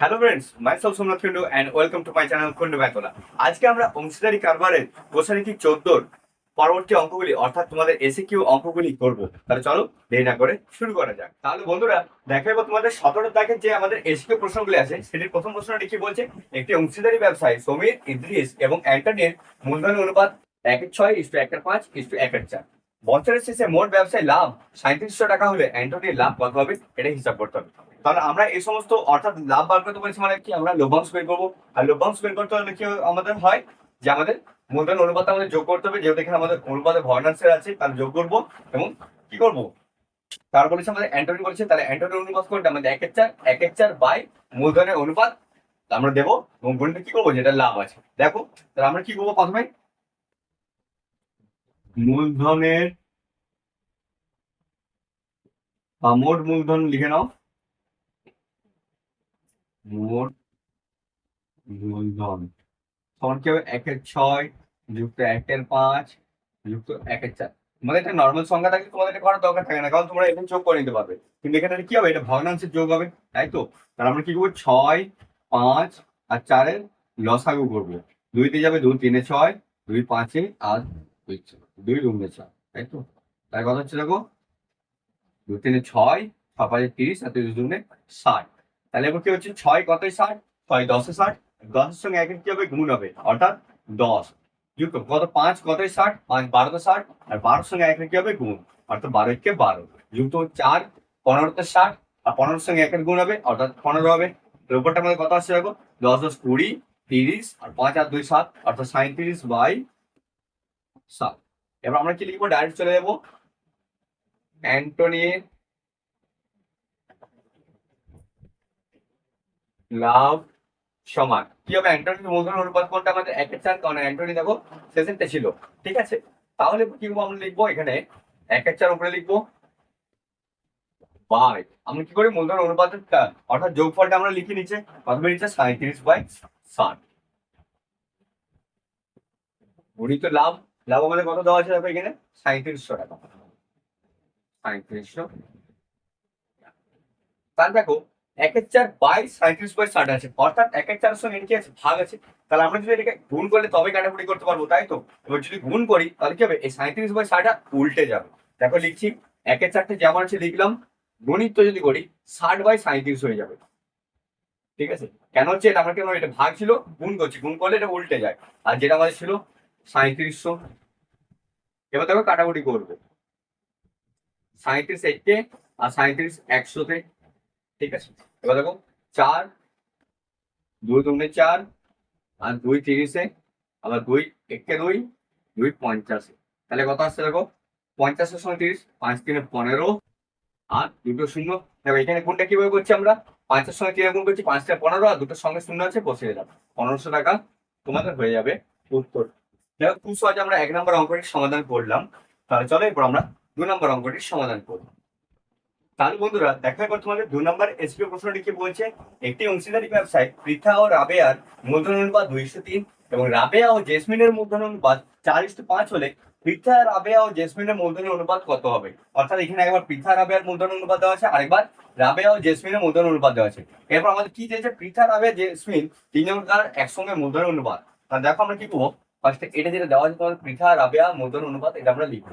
Hello friends myself Somnath Kundu and welcome to my channel Kundu Betla আজকে আমরা অংশীদারি কারবারের গোসারিটি চোদ্দোর পরবর্তী অঙ্কগুলি, অর্থাৎ তোমাদের এসে কিউ অঙ্কগুলি করব। তাহলে চলো দেরি না করে শুরু করা যাক। তাহলে বন্ধুরা, দেখাবো তোমাদের সতেরো দাগের যে আমাদের এসে কিউ প্রশ্নগুলি আছে, সেটির প্রথম প্রশ্নটি কি বলছে? একটি অংশীদারি ব্যবসায় সমীর ইদ্রিস এবং অ্যান্টনির মূলধন অনুপাত এক ছয় ইস্টু একের পাঁচ ইস্টু একের চার। বছরের শেষে মোট ব্যবসায় লাভ সাঁত্রিশশো টাকা হলে অ্যান্টনির লাভ কত হবে? এটা হিসাব করতে হবে। তাহলে আমরা এই সমস্ত অর্থাৎ লাভ বার করতে বলছি মানে কি? আমরা লভ্যাংশ বের করব। আর লভ্যাংশ বের করতে হলে কি আমাদের হয়? যে আমাদের মূলধন অনুপাত আমাদের যোগ করতে হবে, যেহেতু এখানে আমাদের অনুপাতে ভর্নান্সের আছে, তাহলে যোগ করব এবং কি করব? তার বলেছে আমাদের অ্যান্টনি বলেছে, তাহলে অ্যান্টনি অনুপাত কোনটা? আমাদের এক এক চার এক চার বাই মূলধনের অনুপাত আমরা দেবো এবং গণিতে কি করব? যেটা লাভ আছে। দেখো, তাহলে আমরা কি করব প্রথমে? মূলধনের বা মোট মূলধন লিখে নাও। মোট মূলধন হবে? একের ছয় যুক্ত একের পাঁচ যুক্ত একের চার। তোমাদের একটা নর্মাল সংখ্যা থাকলে তোমাদের এটা করার দরকার থাকে না, কারণ তোমরা এখানে যোগ করে নিতে পারবে। কিন্তু এখানে কি হবে? এটা ভগ্নাংশের যোগ হবে, তাই তো? তাহলে আমরা কি করব? ছয়, পাঁচ আর চারের লসাগু করব। দুইতে যাবে দুই তিনে ছয়, দুই পাঁচে আর দুই। দুই দুগুণে চার, তাই তো? তাই কথা হচ্ছে দেখো? দুই তিনে ছয় ছ পাঁচে তিরিশ আর দুই দুগুণে ষাট। তাহলে এবার কি হচ্ছে? ছয় কতই ষাট? ছয় দশে ষাট। দশের সঙ্গে একের কি হবে? গুণ হবে। অর্থাৎ দশ। যুক্ত। কত? পাঁচ কতই ষাট? পাঁচ বারোতে ষাট। আর বারোর সঙ্গে একের কি হবে? গুণ। অর্থাৎ বারো কে বারো। যুক্ত চার। পনেরোতে ষাট। আর পনেরোর সঙ্গে একের গুণ হবে। অর্থাৎ পনেরো হবে। উপরটা আমাদের কত আসছে দেখো? দশ দশ কুড়ি, তিরিশ, আর পাঁচ আর দুই সাত। অর্থাৎ সাঁত্রিশ বাই সাত। এবার আমরা কি লিখব? ডাইরেক্ট চলে যাব। অ্যান্টনি লাভ সমান। কি হবে? অ্যান্টনির মূলধন অনুপাত কোনটা? আমাদের একের চার, কারণ অ্যান্টনি দেখো সেশনটা ছিল। ঠিক আছে? তাহলে কি আমরা লিখব এখানে একের চার উপরে লিখব। বাই। আমরা কি করি? মূলধন অনুপাতটা অর্থাৎ যোগফলটা আমরা লিখে নিচে। কত বেরিয়েছে সাঁত্রিশ বাই ষাট। গণিত লাভ লাভ আমাদের কত দেওয়া আছে দেখো এখানে? সাঁত্রিশশো টাকা। সাঁত্রিশশো তাহলে দেখো একের চার বাই সাঁত্রিশ বাই ষাট আছে। অর্থাৎ একের চারের সঙ্গে আছে? ভাগ আছে। তাহলে আমরা যদি এটাকে গুণ করলে তবে কাটাকুটি করতে পারব, তাই তো? এবার যদি গুণ করি, তাহলে কি হবে? এই সাঁত্রিশ বাই ষাটটা উল্টে যাবে। দেখো লিখছি একের চারটে যেমন আছে লিখলাম, গণিত যদি করি, ষাট বাই সাঁত্রিশ হয়ে যাবে। ঠিক আছে? কেন হচ্ছে? এটা আমরা কেন এটা ভাগ ছিল, গুণ করছি। গুণ করলে এটা উল্টে যায়। আর যেটা আমাদের ছিল সাঁত্রিশশো এবার দেখো কাটাকুটি করব। সাঁত্রিশ একে আর সাঁত্রিশ একশোতে ঠিক আছে। এবার দেখো, চার, দুই দুগুণে চার, আর দুই তিরিশে, আবার দুই একে দুই দুই পঞ্চাশে। তাহলে কত আসছে দেখো? পঞ্চাশের সঙ্গে তিরিশ, পাঁচ তিনে পনেরো, আর দুটো শূন্য। দেখো, এখানে কোনটা কীভাবে করছি আমরা? পাঁচের সঙ্গে তিনে গুণ করছি পাঁচটা পনেরো, আর দুটোর সঙ্গে শূন্য আছে বসিয়ে দিলাম পনেরোশো টাকা তোমাদের হয়ে যাবে উত্তর। দেখো, খুব সহজে আমরা এক নম্বর অঙ্কটির সমাধান করলাম। তাহলে চলো, এরপর আমরা দু নম্বর অঙ্কটির সমাধান করব তাহলে বন্ধুরা, দেখা এবার তোমাদের দু নম্বর এসপি প্রশ্নটি কি বলছে? একটি অংশীদারি ব্যবসায় পৃথা ও রাবেয়ার মূলধন অনুপাত দুইশো তিন এবং রাবেয়া ও জেসমিনের মূলধন অনুপাত চার পাঁচ হলে পৃথা, রাবেয়া ও জেসমিনের মূলধনের অনুপাত কত হবে? অর্থাৎ এখানে একবার পৃথা, রাবেয়ার মূলধন অনুপাত দেওয়া আছে, আরেকবার রাবেয়া ও জেসমিনের মূলধন অনুপাত দেওয়া আছে। এরপর আমাদের কি চেয়েছে পৃথা, রাবেয়া, জেসমিন তিনজনকার একসঙ্গে মূলধনের অনুপাত। তাহলে দেখো আমরা কি করব? ফার্স্টে এটা যেটা দেওয়া আছে তোমাদের, পৃথা, রাবেয়া মূলধন অনুপাত, এটা আমরা লিখব।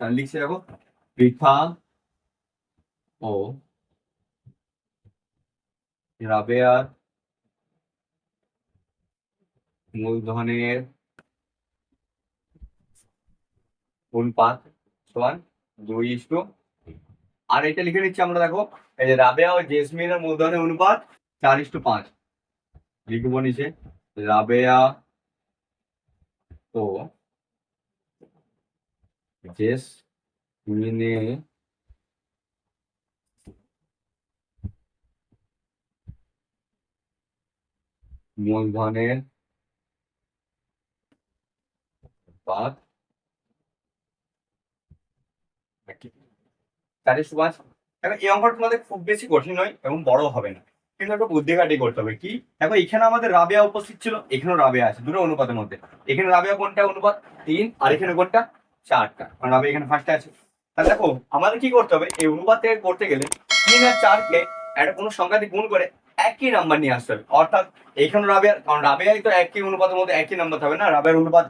তাহলে লিখছি দেখো, পৃথা ও। রাবেয়ার মূলধনের অনুপাত সমান দুই ইস্টু। আর এটা লিখে নিচ্ছি আমরা দেখো, এই যে রাবেয়া ও জেসমিনের মূলধনের অনুপাত চার ইস্টু পাঁচ। লিখব নিচে, রাবেয়া ও জেসমিনের মূলধনের বাদ দেখো এই অঙ্কটা তোমাদের খুব বেশি কঠিন নয় এবং বড় হবে না। কিন্তু একটু বুদ্ধি কাটি করতে হবে। কি? দেখো এখানে আমাদের রাবেয়া উপস্থিত ছিল এখানেও রাবেয়া আছে দুটো অনুপাতের মধ্যে। এখানে রাবেয়া কোনটা? অনুপাত তিন আর এখানে কোনটা? চারটা। কারণ রাবেয়া এখানে ফার্স্টে আছে। তাহলে দেখো আমাদের কি করতে হবে? এই অনুপাত থেকে করতে গেলে তিন আর চারকে একটা কোনো সংখ্যা দিয়ে গুণ করে একই নাম্বার নিয়ে আসতে হবে অর্থাৎ এখানে রাবেয়ার, কারণ রাবেয়াই তো একই অনুপাতের মধ্যে একই নাম্বার হবে না। রাবেয়ার অনুপাত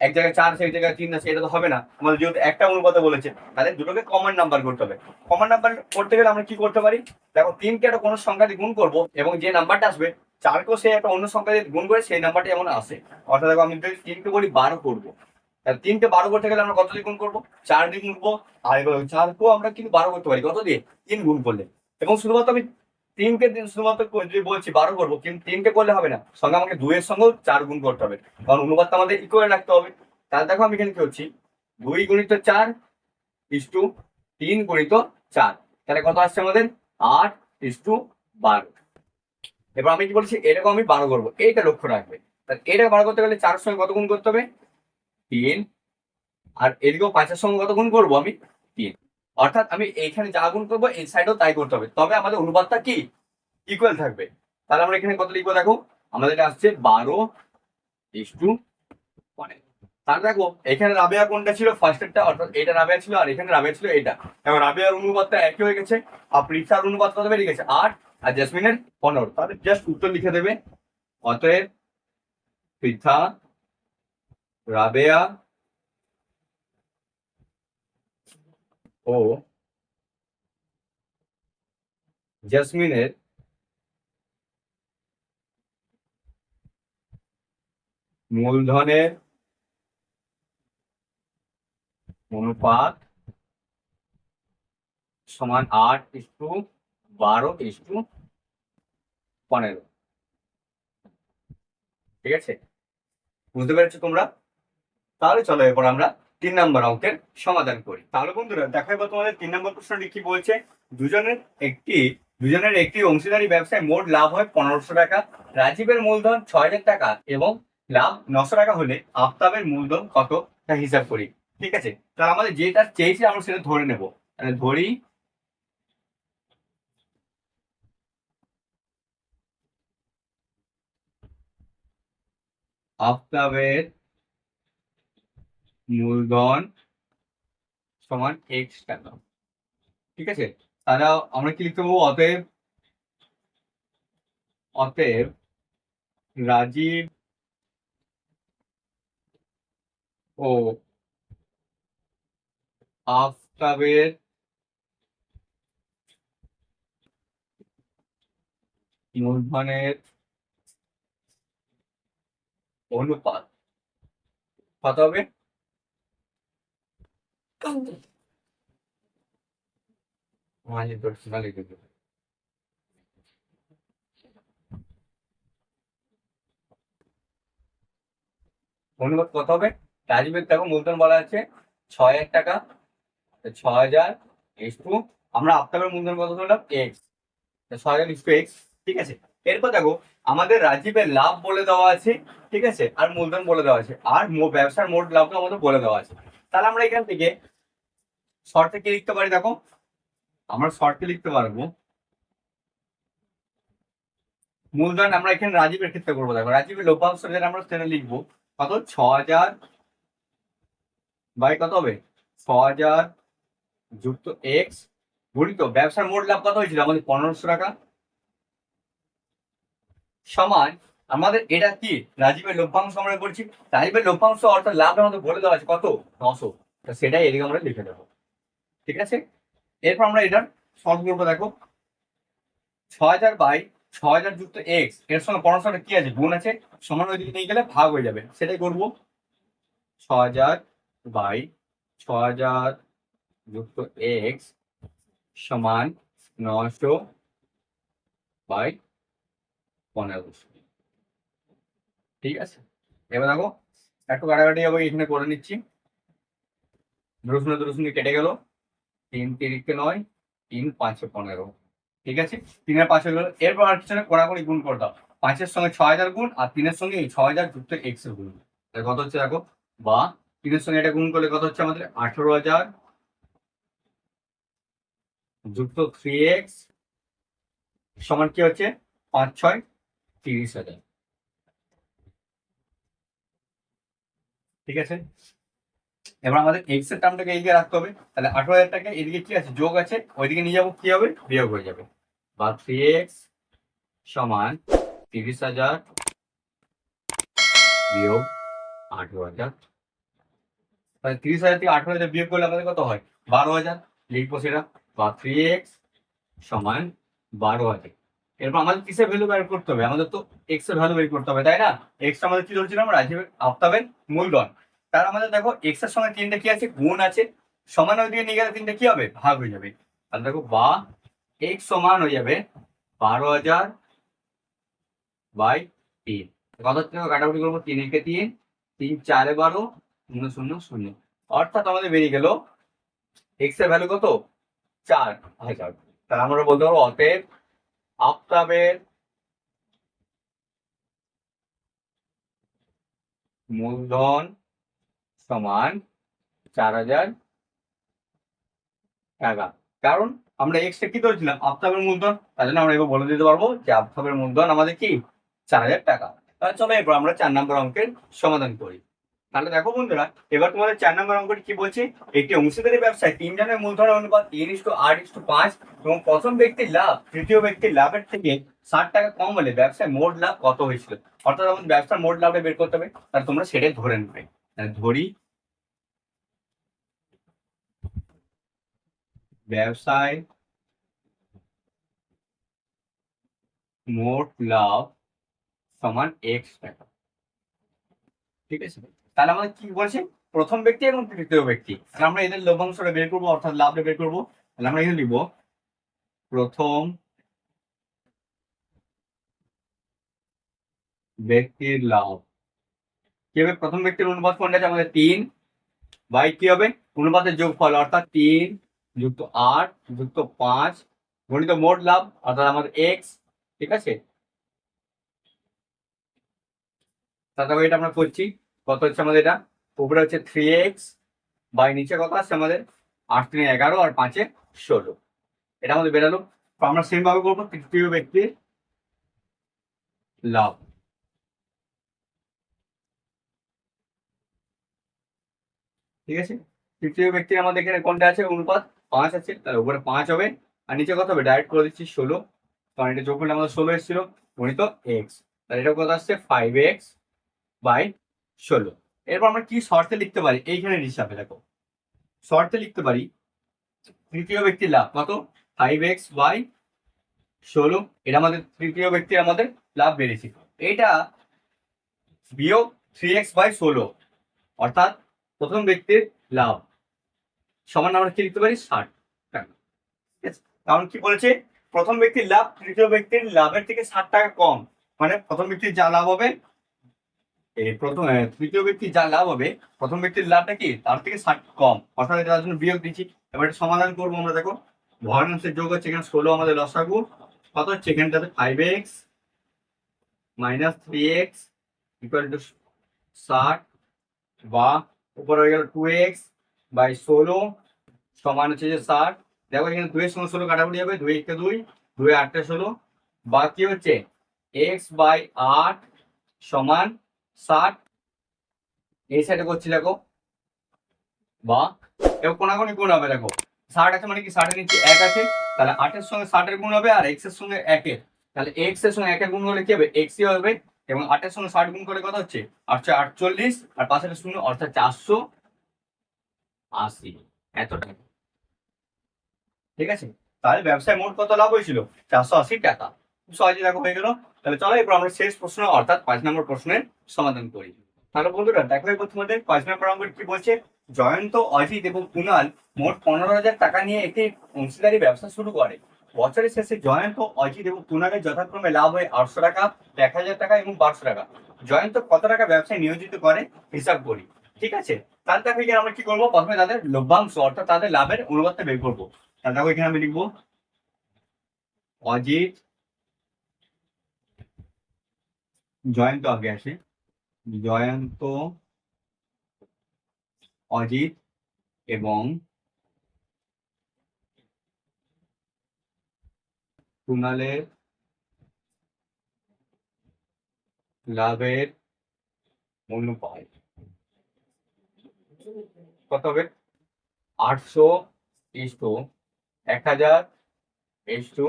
এক জায়গায় চার এক জায়গায় তিন আছে এটা তো হবে না। আমাদের যেহেতু একটা অনুপাতে বলেছে, তাহলে দুটোকে কমন নাম্বার করতে হবে। কমন নাম্বার করতে গেলে আমরা কি করতে পারি? দেখো, তিনকে একটা কোনো সংখ্যা দিয়ে গুণ করব এবং যে নাম্বারটা আসবে, চারকেও সে একটা অন্য সংখ্যা দিয়ে গুণ করে সেই নাম্বারটা যেমন আসে। অর্থাৎ দেখো, আমি যদি তিনকে বলি বারো করব। তিনকে বারো করতে গেলে আমরা কত দিয়ে গুণ করব? চার দিয়ে গুণ করব। আর এবার চারকেও আমরা কিন্তু বারো করতে পারি। কত দিয়ে? তিন গুণ করলে। এবং শুধুমাত্র আমি তিনকে দিন শুধুমাত্র যদি বলছি, বারো করব, কিন্তু তিনকে করলে হবে না। সঙ্গে আমাকে দুইয়ের সঙ্গেও চার গুণ করতে হবে। কারণ অনুপাতটা আমাদের ইকুয়াল রাখতে হবে। তাহলে দেখো আমি এখানে কি হচ্ছি দুই গুণিত চার ইস টু তিন গুণিত চার। তাহলে কত আসছে আমাদের? আট ইস টু বারো। এবার আমি কি বলছি? এরকম আমি বারো করব। এইটা লক্ষ্য রাখবে। তাহলে এটা বারো করতে গেলে চার সঙ্গে কত গুণ করতে হবে? তিন। আর এদিকেও পাঁচের সঙ্গে কত গুণ করব আমি? তিন। অর্থাৎ আমি এইখানে যা গুণ করব, এই সাইডেও তাই করতে হবে। তবে আমাদের অনুপাতটা কি? ইকুয়াল থাকবে। তাহলে আমরা এখানে কত লিখব দেখো আমাদের আসছে বারো ইস টু তাহলে দেখো, এখানে রাবেয়া কোনটা ছিল? ফার্স্টেরটা অর্থাৎ এটা রাবেয়া ছিল, আর এখানে রাবেয়া ছিল এটা। এখন রাবেয়ার অনুপাতটা একই হয়ে গেছে, আর পৃষ্ঠার অনুপাত কত বেরিয়ে গেছে? আট, আর জেসমিনের পনেরো। তাহলে জাস্ট উত্তর লিখে দেবে। অতএব পৃথা, রাবেয়া ও জেসমিনের মূলধনের অনুপাত সমান আট ইস্টু বারো ইস্টু পনেরো। ঠিক আছে? বুঝতে পেরেছ তোমরা? তাহলে চলো এরপর আমরা তিন নম্বর অঙ্কের সমাধান করি। তাহলে বন্ধুরা, দেখো এবার তোমাদের তিন নম্বর প্রশ্নটি কি বলছে? দুজনের একটি দুজনের একটি অংশীদারি ব্যবসায় মোট লাভ হয় পনেরোশো টাকা, রাজীবের মূলধন ছয় হাজার টাকা এবং লাভ নশো টাকা হলে আফতাবের মূলধন কত তা হিসাব করি। ঠিক আছে? তাহলে আমাদের যেটা চেয়েছি আমরা সেটা ধরে নেব। তাহলে ধরি, আফতাবের মূলধন সমান এক্স টাকা ঠিক আছে? তাহলে আমরা কি লিখতে পারব? অতএব অতএব রাজীব ও আফতাবের মূলধনের অনুপাত কত হবে? অনুপাত কত হবে। রাজীবের দেখো মূলধন বলা আছে ছয় হাজার টাকা। ছ হাজার এস টু আমরা আফতাবের মূলধন কত ধরলাম? এক্স ছয় হাজার টু এক্স ঠিক আছে? এরপর দেখো, আমাদের রাজীবের লাভ বলে দেওয়া আছে। ঠিক আছে? আর মূলধন বলে দেওয়া আছে। আর ব্যবসার মোট লাভটা আমাদের বলে দেওয়া আছে। তাহলে আমরা এখান থেকে শর্টে কি লিখতে পারি দেখো? আমরা শর্টে লিখতে পারব। মূলধন আমরা এখানে রাজীবের ক্ষেত্রে করব দেখো। রাজীবের লভ্যাংশ যেটা আমরা সেটা লিখব। কত? ছ হাজার বাই কত হবে? ছ হাজার যুক্ত এক্স গুণিত ব্যবসার মোট লাভ কত হয়েছিল? আমাদের পনেরোশো টাকা। সমান আমাদের এটা কি? রাজীবের লভ্যাংশ আমরা করছি রাজীবের লভ্যাংশ অর্থাৎ লাভ আমাদের বলে দেওয়া আছে। কত? নশো। সেটাই এদিকে আমরা লিখে দেবো ঠিক আছে? এরপর আমরা এটার সলভ করব দেখো। ছ হাজার বাই ছ হাজার যুক্ত এক্সের সঙ্গে পনেরোশো কি আছে? গুণ আছে। সমান ওইদিকে নিয়ে গেলে ভাগ হয়ে যাবে। সেটাই করব। ছ হাজার বাই ছ হাজার যুক্ত এক্স সমান নশো বাই পনেরোশো। ঠিক আছে? এবার দেখো, একটু কাটাকাটি হবে, এখানে করে নিচ্ছি। দুটো শূন্য কেটে গেল। তিন তিরিকে নয়, তিন পাঁচে পনেরো। ঠিক আছে? তিনের পাঁচে গেল। এরপর আর পিছনে কোড়াকুড়ি গুণ করে দাও। পাঁচের সঙ্গে ছ হাজার গুণ, আর তিনের সঙ্গে এই ছ হাজার যুক্ত এক্সের গুণ। কত হচ্ছে দেখো? বা, তিনের সঙ্গে এটা গুণ করলে কত হচ্ছে আমাদের? আঠেরো হাজার। যুক্ত থ্রি এক্স সমান কি হচ্ছে? পাঁচ, ছয়, তিরিশ হাজার। ঠিক আছে? এবার আমাদের এক্সের টার্মটাকে এইদিকে রাখতে হবে। তাহলে আঠারো হাজার টাকা, এদিকে কি আছে? যোগ আছে। ওইদিকে নিয়ে যাব, কি হবে? বিয়োগ হয়ে যাবে। বা থ্রি এক্স সমান তিরিশ হাজার বিয়োগ আঠেরো হাজার। তাহলে তিরিশ হাজার থেকে আঠেরো হাজার বিয়োগ করলে আমাদের কত হয়? বারো হাজার। লিখব সেটা। বা থ্রি এক্স সমান বারো হাজার। এরপর আমাদের কিসের ভ্যালু বের করতে হবে? আমাদের তো এক্সের ভ্যালু বের করতে হবে, তাই না? এক্স আমাদের কি ধরছিলাম রাজীব আফতাবের মূলধন। তার আমাদের দেখো এক্সের সঙ্গে তিনটে কি আছে? গুণ আছে। সমান ওই দিকে নিয়ে গেলে তিনটে কি হবে? ভাগ হয়ে যাবে। তাহলে দেখো বা এক্স সমান হয়ে যাবে বারো হাজার বাই তিন। কত থেকে কাটাকুটি করব তিন, একে তিন তিন, চারে বারো, শূন্য শূন্য শূন্য। অর্থাৎ আমাদের বেরিয়ে গেল এক্সের ভ্যালু কত? চার হাজার। তাহলে আমরা বলতে পারব অতএব আফতাবের মূলধন সমান চার হাজার টাকা। কারণ আমরা এক্সটা কি ধরেছিলাম? আফতাবের মূলধন। তার জন্য আমরা এবার বলে দিতে পারব যে আফতাবের মূলধন আমাদের কি? চার হাজার টাকা। তাহলে চলো এরপর আমরা চার নম্বর অঙ্কের সমাধান করি। তাহলে দেখো বন্ধুরা, এবার তোমাদের চার নম্বর অঙ্কটি কি বলছে? একটি অংশীদারি ব্যবসায় তিনজনের মূলধন অনুপাত তিন ইস্টু আট ইস্টু পাঁচ এবং প্রথম ব্যক্তির লাভ, তৃতীয় ব্যক্তির লাভের থেকে ষাট টাকা কম হলে ব্যবসায় মোট লাভ কত হয়েছিল? অর্থাৎ আমাদের ব্যবসার মোট লাভটা বের করতে হবে, তাহলে তোমরা সেটাই ধরে নেবে। ধরি, ব্যবসায় মোট লাভ সমান এক্স টাকা। ঠিক আছে? তাহলে আমাদের কি বলছে? প্রথম ব্যক্তি এবং তৃতীয় ব্যক্তি। তাহলে আমরা এদের লভ্যাংশটা বের করব, অর্থাৎ লাভটা বের করব। তাহলে আমরা এখানে লিখব। প্রথম ব্যক্তির লাভ। কি হবে? প্রথম ব্যক্তির অনুপাত কোনটা আছে? আমাদের তিন। বাই কি হবে? অনুপাতের যোগফল, অর্থাৎ তিন যুক্ত আট যুক্ত পাঁচ গণিত মোট লাভ, অর্থাৎ আমাদের এক্স ঠিক আছে? তারপরে এটা আমরা করছি। কত হচ্ছে আমাদের এটা? উপরে হচ্ছে থ্রি এক্স বাই নিচে কত আসছে আমাদের? আট তিনে এগারো আর পাঁচে ষোলো। এটা আমাদের বেরালো। আমরা সেম ভাবে করব তৃতীয় ব্যক্তির লাভ। ঠিক আছে? তৃতীয় ব্যক্তির আমাদের এখানে কোনটা আছে? অনুপাত পাঁচ আছে। তাহলে উপরে পাঁচ হবে। আর নিচে কত হবে? ডাইরেক্ট করে দিচ্ছি ষোলো। কারণ এটা যোগ করলে আমাদের ষোলো এসেছিল। গণিত এক্স তাহলে এটা কত আসছে? ফাইভ এক্স বাই ষোলো। এরপর আমরা কি শর্তে লিখতে পারি? এইখানে হিসাবে দেখো। শর্তে লিখতে পারি, তৃতীয় ব্যক্তির লাভ কত? ফাইভ এক্স বাই ষোলো। এটা আমাদের তৃতীয় ব্যক্তির আমাদের লাভ বেড়েছে। এটা বিয়োগ থ্রি এক্স বাই ষোলো। অর্থাৎ প্রথম ব্যক্তির লাভ। সমান আমরা কি লিখতে পারি? ষাট। টাকা কারণ কি বলেছে? প্রথম ব্যক্তির লাভ তৃতীয় ব্যক্তির লাভের থেকে ষাট টাকা কম। মানে প্রথম ব্যক্তির যা লাভ হবে এই প্রথম তৃতীয় ব্যক্তির যা লাভ হবে, প্রথম ব্যক্তির লাভটা কি? তার থেকে ষাট কম। অর্থাৎ এটার জন্য বিয়োগ দিচ্ছি। এবার এটা সমাধান করব আমরা, দেখো। ভগ্নাংশের যোগ হচ্ছে এখানে ষোলো, আমাদের লসাগু কত হচ্ছে? এখানটাতে five x minus three x equal to ষাট বা উপর হয়ে গেল টু এক্স বাই ষোলো সমান হচ্ছে যে ষাট। দেখো এখানে দুইয়ের সঙ্গে ষোলো কাটাকুটি হবে, দুই একে দুই দুই আটটা ষোলো। বা কি হচ্ছে এক্স বাই আট সমান ষাট। এই সাইডে করছি, দেখো। বা এবার কোনাকুনি গুণ হবে, দেখো। ষাট আছে মানে কি? ষাটের নিচে এক আছে। তাহলে আটের সঙ্গে ষাটের গুণ হবে আর এক্সের সঙ্গে একের। তাহলে এক্সের সঙ্গে একের গুণ করলে কি হবে? এক্সই হবে। এবং আটের সঙ্গে ষাট গুণ করে কত হচ্ছে? আটশো আটচল্লিশ। আর পাশের শূন্য, অর্থাৎ চারশো আশি। এত টাকা ঠিক আছে? তাহলে ব্যবসায় মোট কত লাভ হয়েছিল? চারশো আশি টাকা। সহজে দেখো হয়ে গেল। তাহলে চলো, এরপর আমরা শেষ প্রশ্ন, অর্থাৎ পাঁচ নম্বর প্রশ্নের সমাধান করি। তাহলে বন্ধুরা, দেখো এবার তোমাদের পাঁচ নম্বর অঙ্ক কি বলছে? জয়ন্ত, অজিত এবং কুণাল মোট পনেরো হাজার টাকা নিয়ে একটি অংশীদারি ব্যবসা শুরু করে। বছরের শেষে জয়ন্ত, অজিত এবং কুণালের যথাক্রমে লাভ হয় আটশো টাকা, এক হাজার টাকা এবং বারোশো টাকা। জয়ন্ত কত টাকা ব্যবসায় নিয়োজিত করে? হিসাব করি। ঠিক আছে? তাহলে দেখো এখানে আমরা কি করব? প্রথমে তাদের লভ্যাংশ, অর্থাৎ তাদের লাভের অনুপাতটা বের করব। তাহলে দেখো এখানে আমি লিখব, অজিত জয়ন্ত আগে আসে। জয়ন্ত, অজিত এবং কুণালের লাভের অনুপাত কত হবে? আটশো ইস্টু এক হাজার ইস্টু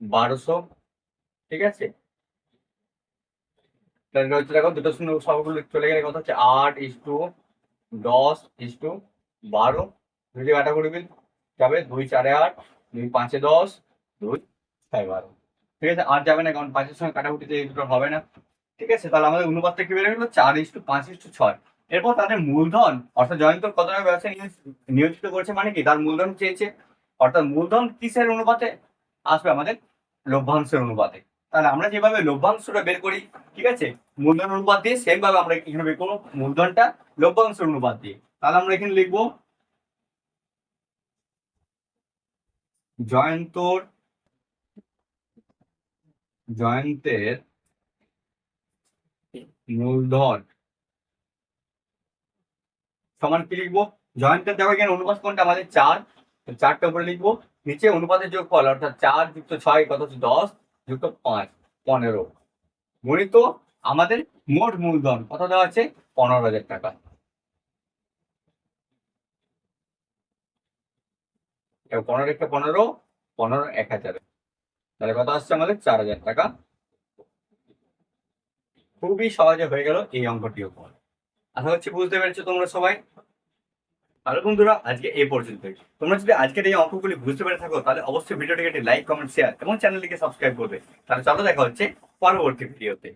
বারোশো, ঠিক আছে? তাহলে হচ্ছে দেখো দুটো শূন্য সবগুলো চলে গেলে কত হচ্ছে আট ইস টু দশ ইস টু বারো। দিয়ে কাটাকুটি বিল যাবে দুই চারে আট, দুই পাঁচে দশ, দুই ছয় বারো। ঠিক আছে? আর যাবে না, কারণ পাঁচের সঙ্গে কাটাকুটিতে এই দুটো হবে না। ঠিক আছে? তাহলে আমাদের অনুপাতটা কি বেড়ে গেলো চার ইস টু পাঁচ ইস টু ছয়। এরপর তাদের মূলধন, অর্থাৎ জয়ন্তর কত টাকা ব্যবসা নিয়োজিত করেছে মানে কি? তার মূলধন চেয়েছে। অর্থাৎ মূলধন কিসের অনুপাতে? আসবে আমাদের লভ্যাংশের অনুপাতে। তাহলে আমরা যেভাবে লভ্যাংশটা বের করি, ঠিক আছে? মূলধন অনুপাত দিয়ে সেম ভাবে আমরা এখানে বের করব, মূলধনটা লভ্যাংশ অনুপাত দিয়ে। তাহলে আমরা এখানে লিখব, জয়ন্তর, জয়ন্তের মূলধন সমান কি লিখব? জয়ন্তের দেখো এখানে অনুপাত কোনটা? আমাদের চার। চারটা উপরে লিখব। নিচে অনুপাতের যোগফল, অর্থাৎ চার যুক্ত ছয় কত হচ্ছে? দশ। যুক্ত পাঁচ, পনেরো। গণিত আমাদের মোট মূলধন কত দেওয়া আছে? পনেরো হাজার টাকা। পনেরো একটা পনেরো পনেরো এক হাজার। তাহলে কত আসছে আমাদের? চার হাজার টাকা। খুবই সহজে হয়ে গেল এই অঙ্কটিও আশা হচ্ছে বুঝতে পেরেছ তোমরা সবাই। ভালো বন্ধুরা, আজকে এই পর্যন্ত তোমরা যদি আজকের এই অঙ্কগুলি বুঝতে পেরে থাকো, তাহলে অবশ্যই ভিডিওটিকে একটি লাইক কমেন্ট শেয়ার এবং চ্যানেলটিকে সাবস্ক্রাইব করবে। তাহলে চলো দেখা হচ্ছে পরবর্তী ভিডিওতে।